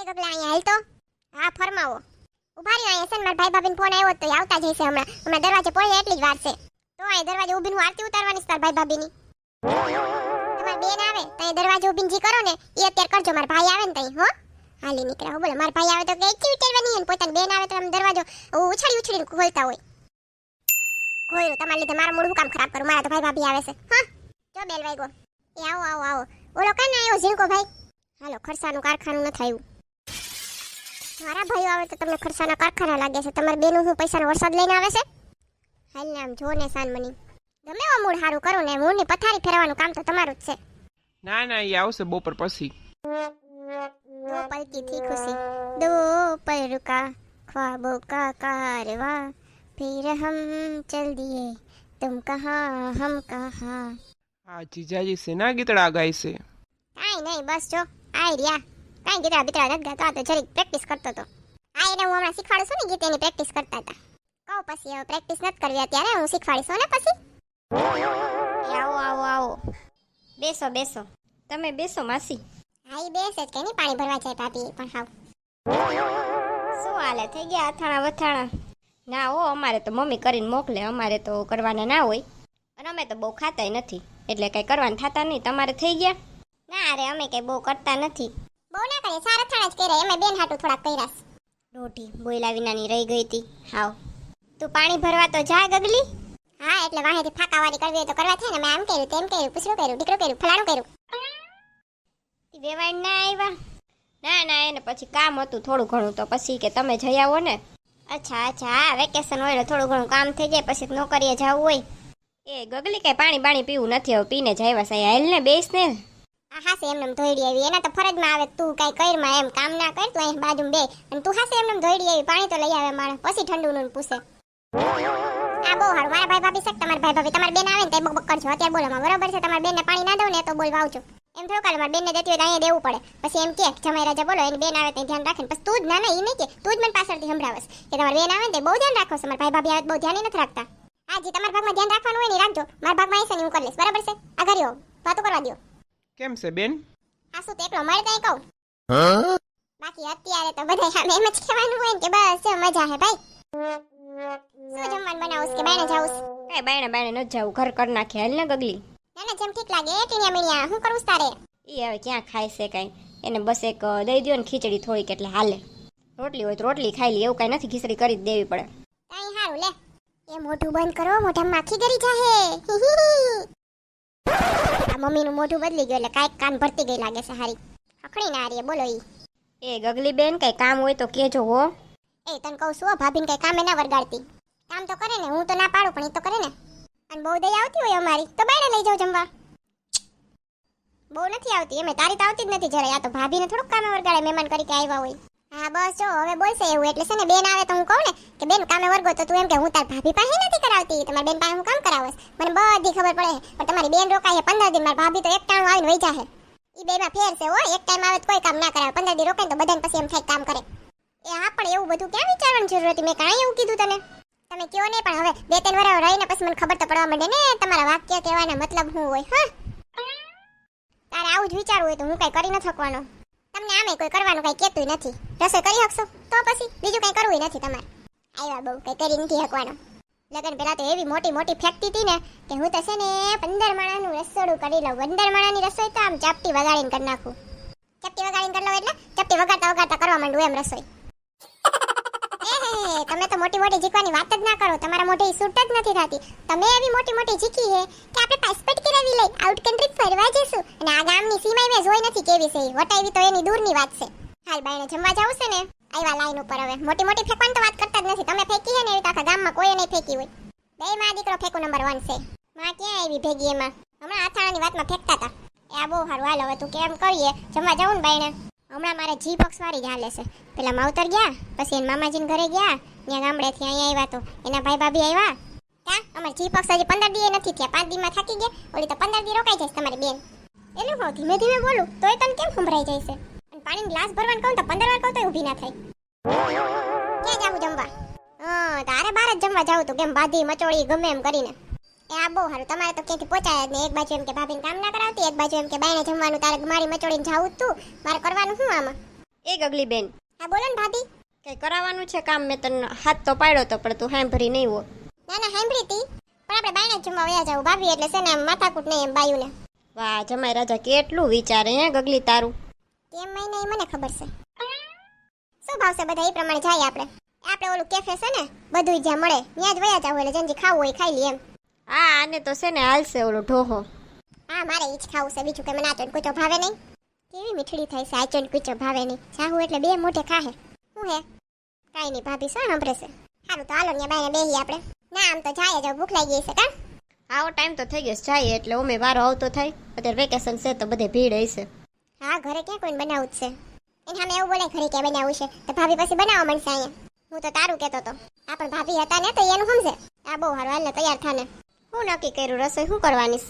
એ ગગલા અહીંયા હાલ હા, ફરમાવો. ઊભા રહ્યો અહીંયા છે ને, મારા ભાઈ ભાભીને ફોન આવ્યો તો આવતા જઈશે હમણાં. હમણાં દરવાજે પહોંચે એટલી જ વાર છે. તો અહીં દરવાજે ઊભીને હું આરતી ઉતારવાની તારા ભાઈ ભાભીની તમારી બેન આવે તો દરવાજે ઊભીને જી કરો ને એ અત્યારે કરજો, મારા ભાઈ આવે ને તઈ, હો. હાલી નીકળ્યા બોલો. મારા ભાઈ આવે તો કે એટલી ઉતારવાની અને પોતાની બેન આવે તો આમ દરવાજો ઉછળી ઉછળીને ખોલતા હોય. ખોયરું, તમારા લીધે મારું મૂડ કામ ખરાબ કરું, મારા તો ભાઈ ભાભી આવે છે. હા? જો બેલ વાગ્યો એ આવો આવો આવો. ઓલો કાને આવ્યો ઝીણકો ભાઈ? હાલો ખરસાનું કારખાનું નથી આવ્યું મારા ભાઈઓ આવે તો તમને ખર્ચાના કારખાના લાગે છે. તમારી બેનું શું પૈસાનો વરસાદ લઈને આવે છે? હાલ ને આમ જો ને સાનમની. ગમે એવો મૂળ સારું કરો ને મૂળની પથારી ફેરવાનું કામ તો તમારું જ છે. ના ના એ આવશે બપોર પછી. પલકી થી ખુશી? દો પર કા ખ્વાબો કા કારવા? ફિર હમ ચલ દિયે તુમ કહા હમ કહા. આ જીજાજી સેના ગીતડા ગાય છે. કાઈ નહીં બસ જો આઈ રહ્યા. કાંઈ ગીતડા બીતડા નથી ગાતો આ તો જરીક પ્રેક્ટિસ કરતો હતો આ એને હું હમણાં શીખવાડું છું ને ગીત એની પ્રેક્ટિસ કરતા હતા. કહું પછી હવે પ્રેક્ટિસ નથી કરવી અત્યારે હું શીખવાડીશ ને પછી? આવો આવો આવો. બેસો બેસો. તમે બેસો માસી. હા એ બેસે જ કે નહીં પાણી ભરવા જાય ભાભી પણ હાવ. શું હાલે? થઈ ગયા અથાણા વથાણા? ના હો અમારે તો મમ્મી કરીને મોકલે અમારે તો કરવાના ના હોય. અને અમે તો બહુ ખાતાય નથી. એટલે કઈ કરવાનું થતા નહીં. તમારે થઈ ગયા? ના અરે અમે કઈ બહુ કરતા નથી. બહુ ના કરે સારા થાણા જ કર્યા. એમાં બેન હાટું થોડાક કર્યા છે. રોટી બોયલા વિનાની રહી ગઈ હતી. હાવ. તું પાણી ભરવા તો જા ગગલી. હા એટલે વાહેથી ફાકાવાળી કરવી હોય તો કરવા થાય ને. મેં આમ કર્યું તેમ કર્યું પૂછડું કર્યું દીકરો કર્યું ફલાણું કર્યું. વેવાણ ના આવ્યા ના ના એને પછી કામ હતું થોડું ઘણું તો. પછી કે તમે જઈ આવો ને. અચ્છા અચ્છા હા વેકેશન હોય એટલે થોડું ઘણું કામ થઈ જાય પછી નોકરીએ જવું હોય. એ ગગલી કઈ પાણી પાણી પીવું નથી હવે પીને જ આવ્યા હેલ હાલ ને બેસ ને. હાસે એમને ધોઈડી આવી. એના તો ફરજમાં આવે તું કઈ કરમાં એમ કામ ના કર, તું અહીં બાજુ બે અને તું હાસે એમને ધોઈડી આવી, પાણી તો લઈ આવે મારે પછી ઠંડુ નું પૂછે. આ બહુ હારું. મારા ભાઈ ભાભી છે તમારા ભાઈ ભાભી? તમારા બેન આવે ને તે બક કરજો અત્યારે બોલો માં બરોબર છે? તમારી બેનને પાણી ના દઉં ને તો બોલ વાવજો એમ થોડું કાલે મારી બેનને દેતી હોય અહીંયા દેવું પડે. પછી એમ કે, જમાઈ રાજા બોલો, એની બેન આવે તે ધ્યાન રાખે પછી તું જ ના ના એ નહીં કે, તું જ મને પાછળથી સંભળાવસ કે તમારી બેન આવે ને તે બહુ ધ્યાન રાખો છો. ભાઈ ભાભી આવે બહુ ધ્યાન નથી રાખતા. હા જી તમારા ભાગમાં ધ્યાન રાખવાનું હોય ને રાખજો. મારા ભાગમાં આવશે ને હું કરી લઈશ. બરાબર છે? આ ઘરે વાતો કરવા દો કેમ છે બેન? આ શું એકલો મળે તો કહું? બાકી અત્યારે તો બધા સામે એમ જ કહેવાનું હોય ને કે બસ જો મજા હે ભાઈ. શું જમવાનું બનાવું કે બાયણે જાઉં કઈ બાયણે બાયણે ન જાવું ઘર કર નાખે હાલ ને ગગલી. ના ના જેમ ઠીક લાગે ટીનિયા મીણિયા હું કરું તારે? એ હવે ક્યાં ખાય છે કાંઈ? એને બસ એક દઈ દ્યો ને ખીચડી થોડીક એટલે હાલે. રોટલી હોય તો રોટલી ખાઈ લે એવું કાંઈ નથી ખીચડી કરી જ દેવી પડે. કાંઈ હારું લે. એ મોઢું બંધ કરો મોઢામાં માખી ગરી જાહે મમ્મીનું મોઢું બદલી ગયું એટલે કાંઈક કાન ભરતી ગઈ લાગે છે હારી. હખણી ના હારીએ બોલો ઈ. એ ગગલી બેન કઈ કામ હોય તો કેજો હો. એ તને કહું છું હો, ભાભીને કઈ કામે ના વરગાડતી કામ તો કરે ને હું તો ના પાડું પણ એ તો કરે ને. અને બહુ દઈ આવતી હોય અમારી તો બાયણે લઈ જાઉં જમવા. બહુ નથી આવતી એમે તારી તો આવતી જ નથી જરાય. આ તો ભાભીને થોડુંક કામે વરગાડે મહેમાન તરીકે આવ્યા હોય. હા, બસ જો, હવે બોલશે એવું. એટલે છે ને, બેન આવે તો હું કહું ને કે, બેન, કામે વર્ગો તો તું એમ કે, હું તાર ભાભી પાસે નથી કરાવતી. તમારી બેન પાસે હું કામ કરાવસ મને બધી ખબર પડે. પણ તમારી બેન રોકાય છે પંદર દિન, મારી ભાભી તો એક ટાણું આવીને વહી જાહે. એ બેમાં ફેર છે હો. એક ટાઈમ આવે તો કોઈ કામ ના કરાવે. પંદર દિન રોકાય તો બધાને પછી એમ થાય કામ કરે. એ હા, પણ એવું બધું ક્યાં વિચારવાની જરૂર હતી? મેં કાંઈ એવું કીધું તને? તમે કયો નહીં, પણ હવે બે ત્રણ વર્ષ રહીને પછી મને ખબર તો પડવા માંડે ને, તમારા વાક્ય કહેવાના મતલબ શું હોય, હા? તારે આવું જ વિચારવું હોય તો હું કઈ કરી ન શકવાનો. તમને આમે કોઈ કરવાનું કઈ કહેતું નથી. રસોઈ કરી શકશો તો પછી બીજું કઈ કરવું નથી તમારે. આવ્યા બહુ કઈ કરી નથી શકવાનો લગન પહેલા તો એવી મોટી મોટી ફેંકતી હતી ને કે હું તો છે ને પંદર માણાનું રસોડું કરી લઉં. પંદર માણાની રસોઈ તો આમ ચાપટી વગાડીને કરી નાખું. ચપટી વગાડીને કરી લઉં એટલે ચપટી વગાડતા વગાડતા કરવા માંડું એમ રસોઈ. તમે તો મોટી મોટી જીકવાની વાત જ ના કરો. તમારા મોઢે સૂટ જ નથી થતી. તમે એવી મોટી મોટી જીકી હે કે આપણે પાસપોર્ટ કરાવી લઈ આઉટ કન્ટ્રી ફરવા જઈશું. અને આ ગામની સીમાઈ મેં જોઈ નથી કેવી છે. વટાવી તો એની દૂરની વાત છે. હાલ બાયણે જમવા જાવ છે ને આવ્યા લાઈન ઉપર હવે. મોટી મોટી ફેંકવાની તો વાત કરતા જ નથી. તમે ફેંકી હે ને એવી આખા ગામમાં કોઈ નહીં ફેંકી હોય. બે માં દીકરો ફેંકો નંબર વન છે. માં ક્યાં આવી ભેગી એમાં? હમણાં અથાણાની વાતમાં ફેંકતા હતા એ આ બહુ સારું. હાલ, હવે તું કેમ કરીએ? જમવા જવું ને બાયણે? હમણાં મારે જી બોક્સ વાળી લેશે પેલા માવતર ગયા, પછી એના મામાજીને ઘરે ગયા, ત્યાં ગામડેથી અહીંયા આવ્યા તો એના ભાઈ ભાભી આવ્યા. ત્યાં અમારે જી બોક્સ હજી પંદર દી નથી થયા, પાંચ દીમાં થાકી ગયા, ઓલી તો પંદર દી રોકાઈ જશે તમારી બેન. એનું હું, ધીમે ધીમે બોલું, તોય તને કેમ સંભળાઈ જાય છે અને પાણીનો ગ્લાસ ભરવાનું કહું તો પંદર વાર કહું તો ઊભી ના થાય. ક્યાં જાવું જમવા? હા તારે બહાર જ જમવા જાવું તો, કેમ બાધી, મચોળી, ગમે એમ કરીને. એ આ બહુ સારું. તમારે તો ક્યાંથી પહોંચાય જ ને એક બાજુ એમ કે ભાભીને કામ ના કરાવતી એક બાજુ એમ કે બાયણે જમવાનું તારે મારી મચોડીને જાવું તું. મારે કરવાનું શું આમાં? એ ગગલી બેન. હા બોલો ને ભાભી. કઈ કરાવવાનું છે કામ? મેં તને હાથ તો પાડ્યો તો પણ તું સાંભળી નહીં હો. ના ના સાંભળી તી પણ આપણે બાયણે જમવા વયા જાવ. ભાભી એટલે છે ને માથાકૂટ નહીં એમ બાયુને. વાહ જમાઈ રાજા કેટલું વિચારે હે ગગલી તારું. કેમ મહિને મને ખબર છે? શું ભાવશે બધા? એ પ્રમાણે જાય આપણે. આપણે ઓલું કેફે છે ને બધું જ્યાં મળે ત્યાં જ વયા જાવ. એટલે જેનજી ખાવું હોય ખાઈ લઈએ એમ. હા આને તો છે ને હાલશે ઓલો ઢોહો. હા મારે ઈ જ ખાવું છે બીજું કે મને આચોન કૂચો ભાવે નહીં. કેવી મીઠડી થાય છે આચોન કૂચો ભાવે નહીં. સાહુ એટલે બે મોઢે ખાહે. હું હે? કાંઈ નહીં ભાભી શું સાંભળે છે? સારું તો હાલો ને બાઈને બેહી આપણે. ના આમ તો જાય જ ભૂખ લાગી ગઈ છે કા? આવો ટાઈમ તો થઈ ગયો છે જાય એટલે ઓમે વારો આવતો થાય. અત્યારે વેકેશન છે તો બધે ભીડ હશે. હા ઘરે ક્યાં કોઈને બનાવું જ છે? એને સામે એવું બોલે ઘરે ક્યાં બનાવું છે? તો ભાભી પછી બનાવવા મળશે અહીંયા. હું તો તારું કહેતો તો. આ પણ ભાભી હતા ને તો એનું સમજે. આ બહુ સારું હાલ ને તૈયાર થાને. હું નક્કી કર્યું રસોઈ શું કરવાની?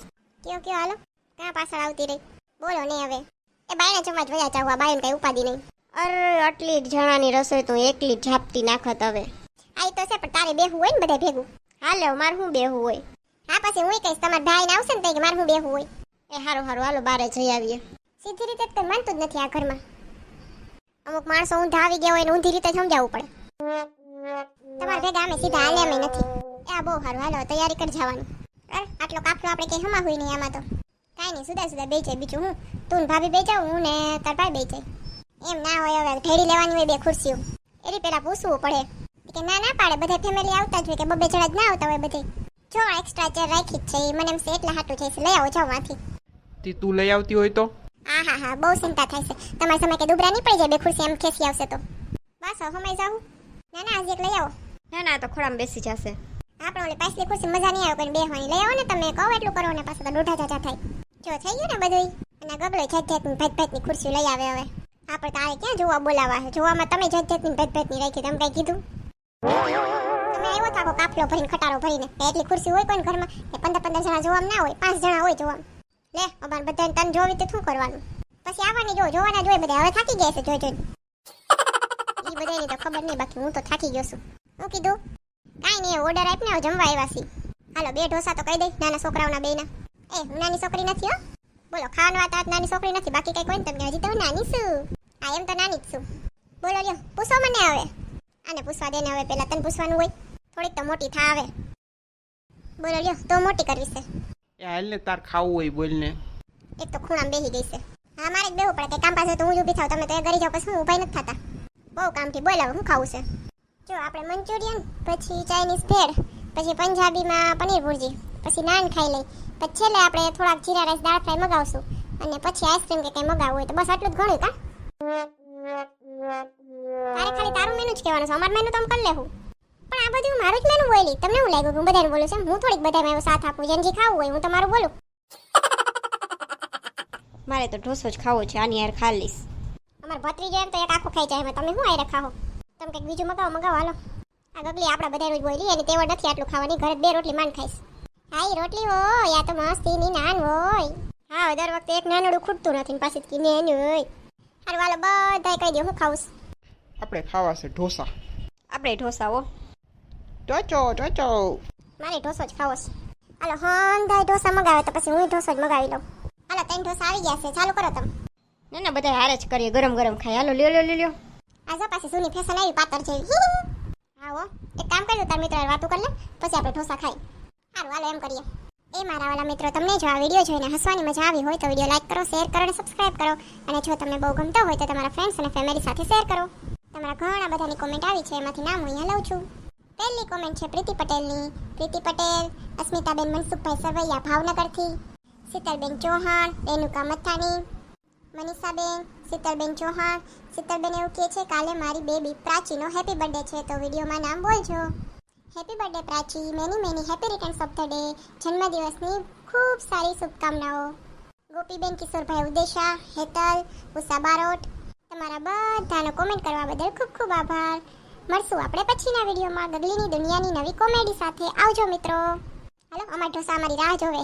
કયો કયો હાલો. ક્યાં પાછળ આવતી રહી? બોલો ને હવે. એ બાયને જમવા જ વયા જાવ બાયને કઈ ઉપાદી નહીં. અરે આટલી જણાની રસોઈ તો એકલી ઝાપટી નાખત હવે. આઈ તો છે પણ તારે બેહવું હોય ને બધા ભેગું? હાલે મારે શું બેહવું હોય? હા પછી હું કહીશ તમારા ભાઈને આવશે ને તો મારે હું બેહવું હોય? એ હારું હારું હાલો બારે જઈ આવીએ. સીધી રીતે જ કોઈ માનતું જ નથી આ ઘરમાં. અમુક માણસો ઊંધા આવી ગયા હોય ને ઊંધી રીતે સમજાવવું પડે. તમારા ભેગા અમે સીધા હાલે અમે નથી. આ બહુ સારું. હાલો તૈયારી કરી જવાનું. અરે આટલો કાફલો આપણે કઈ હમા હોય નહીં આમાં તો. કાંઈ નહીં સુધા સુધા બે જાય બીજું હું. તું ભાભી બે જાઉં હું ને તાર ભાઈ બે જાય. એમ ના હોય હવે ઢેરી લેવાની હોય બે ખુરશીઓ. એટલે પેલા પૂછવું પડે. કે ના ના પાડે બધા ફેમિલી આવતા જ હોય કે બબે જણા જ ના આવતા હોય બધે. જો એક્સ્ટ્રા ચેર રાખી જ છે મને એમ છે એટલે હાટું છે લઈ આવો જાઉં માંથી તે તું લઈ આવતી હોય તો? હા હા હા બહુ ચિંતા થાય છે. તમારા સમય કે દુબરા નહીં પડી જાય બે ખુરશી એમ ખેસી આવશે તો. બસ હવે સમય જાવું ના ના આજે એક લઈ આવો. ના ના તો ખોડામાં બેસી જશે. આપણે પાછલી ખુરશી મજા નહીં આવે કોઈ બેહવાની. લઈ આવો ને તમે, કહો એટલું કરો ને પાછું તો દોઢા ચાચા થાય. જો, થઈ ગયું ને બધું અને ગગડો જાત જાતની ભેટ ભેટની ખુરશી લઈ આવે હવે. આપણે તારે ક્યાં જોવા બોલાવા છે? જોવામાં તમે જાત જાતની ભેટ ભેટની રાખી તમે કઈ કીધું? તમે આવ્યો થાકો કાફલો ભરીને, ખટારો ભરીને. એટલી ખુરશી હોય કોઈ ઘરમાં? પંદર પંદર જણા જોવામાં ના હોય, પાંચ જણા હોય જોવામાં. લે, અમારે બધાને તને જોવી તો શું કરવાનું? પછી આવવાની જો, જોવાના જોઈએ બધા. હવે થાકી ગયા છે જોઈ જોઈને. એ બધાની તો ખબર નહીં, બાકી હું તો થાકી ગયો છું. હું કીધું? કાંઈ નહીં ઓર્ડર આપને જમવા આવ્યા છી હાલો બે ઢોસા તો કહી દઈ નાના છોકરાઓના બેના એ હું નાની છોકરી નથી હો. બોલો ખાવાનું વાત નાની છોકરી નથી બાકી કઈ કોઈ તમને હજી તો નાની છું. હા એમ તો નાની જ છું. બોલો લ્યો પૂછો મને હવે. આને પૂછવા દે ને હવે પેલા તને પૂછવાનું હોય. થોડીક તો મોટી થા આવે બોલો લ્યો તો મોટી કરવી છે. એ હાલ ને તાર ખાવું હોય બોલ ને. એક તો ખૂણામાં બેસી ગઈ છે. હા મારે જ બેવું પડે કે કામ પાસે તો હું જ ઊભી થાવ તમે તો એ ગરી જાવ પછી હું ઊભા નથી થતા. બહુ કામથી બોલાવો હું ખાવું છે? જો આપણે મંચુરિયન પછી ચાઇનીઝ ભેળ પછી પંજાબીમાં પનીર ભુરજી પછી નાન ખાઈ લઈ. પછી છેલ્લે આપણે થોડાક જીરા રાઈસ દાળ ફ્રાય મગાવશું અને પછી આઈસ્ક્રીમ કે કંઈ મગાવવું હોય તો બસ આટલું જ ઘણું કા? તારે ખાલી તારું મેનુ જ કહેવાનું છે. અમારું મેનુ તો આમ કરી લેવું પણ આ બધું મારું જ મેનુ બોલી તમને શું લાગ્યું હું બધાને બોલું છું? હું થોડીક બધાને એવો સાથ આપું. જેને જે ખાવું હોય હું તમારું બોલું. મારે તો ઢોસો જ ખાવો છે. આની યાર ખા લઈશ. અમાર ભત્રીજો એમ તો એક આખો ખાઈ જાય. તમે શું આયરે રખાવો તમે કંઈક બીજું મગાવો મગાવો હાલો. આ ગગલી આપણા બધા રોજ બોલી એની તેવડ નથી આટલું ખાવાની. ઘરે બે રોટલી માંડ ખાઈશ. હા એ રોટલી હોય યા તો મસ્તીની નાન હોય. હા દર વખતે એક નાનડું ખૂટતું નથી પાછી કી નાનું હોય. હારું હાલો બધાય કહી દો હું ખાઉસ. આપણે ખાવા છે ઢોસા. આપણે ઢોસા હો. ટોચો ટોચો મારે ઢોસો જ ખાવો છે. હાલો હંધાય ઢોસા મગાવે તો પછી હું ઢોસો જ મગાવી લઉં. હાલો ત્રણ ઢોસા આવી ગયા છે. ચાલુ કરો તમે. ના ના બધા હારે જ કરીએ. ગરમ ગરમ ખાય. હાલો લ્યો લ્યો લ્યો. લ્યો પાસે સુની ફેશન આવી, પાતર છે આવો, એક કામ કરજો, તાર મિત્ર વાતો કરી લે, પછી આપણે ઢોસા ખાઈ. સારું, હાલો એમ કરીએ. એ મારા વાલા મિત્રો, તમને જો આ વીડિયો જોઈને હસવાની મજા આવી હોય તો વીડિયો લાઈક કરો શેર કરો અને સબસ્ક્રાઇબ કરો. અને જો તમને બહુ ગમતો હોય તો તમારા ફ્રેન્ડ્સ અને ફેમિલી સાથે શેર કરો. તમારા ઘણા બધાની કોમેન્ટ આવી છે, એમાંથી નામ હું અહીંયા લઉં છું. પહેલી કોમેન્ટ છે પ્રીતિ પટેલની. પ્રીતિ પટેલ, અસ્મિતાબેન મનસુખભાઈ સરવૈયા ભાવનગરથી. શીતલબેન ચૌહાણ રેણુકા મથાણી. મનીષાબેન શીતલબેન ચૌહાણ. શીતલબેન એવું કહે છે, કાલે મારી બેબી પ્રાચીનો હેપી બર્થડે છે. તો વિડીયોમાં નામ બોલજો. Happy birthday Prachi. Many many happy returns of the day જન્મદિવસની ખૂબ સારી શુભકામનાઓ. ગોપીબેન, કિશોરભાઈ ઉદેશા, હેતલ, ઉષા બારોટ. તમારા બધાનો કોમેન્ટ કરવા બદલ ખૂબ ખૂબ આભાર. મળશું આપણે પછીના વિડીયોમાં. ગગલીની દુનિયાની નવી કોમેડી સાથે આવજો મિત્રો. હાલો, અમારા ઢોસા, અમારી રાહ જોવે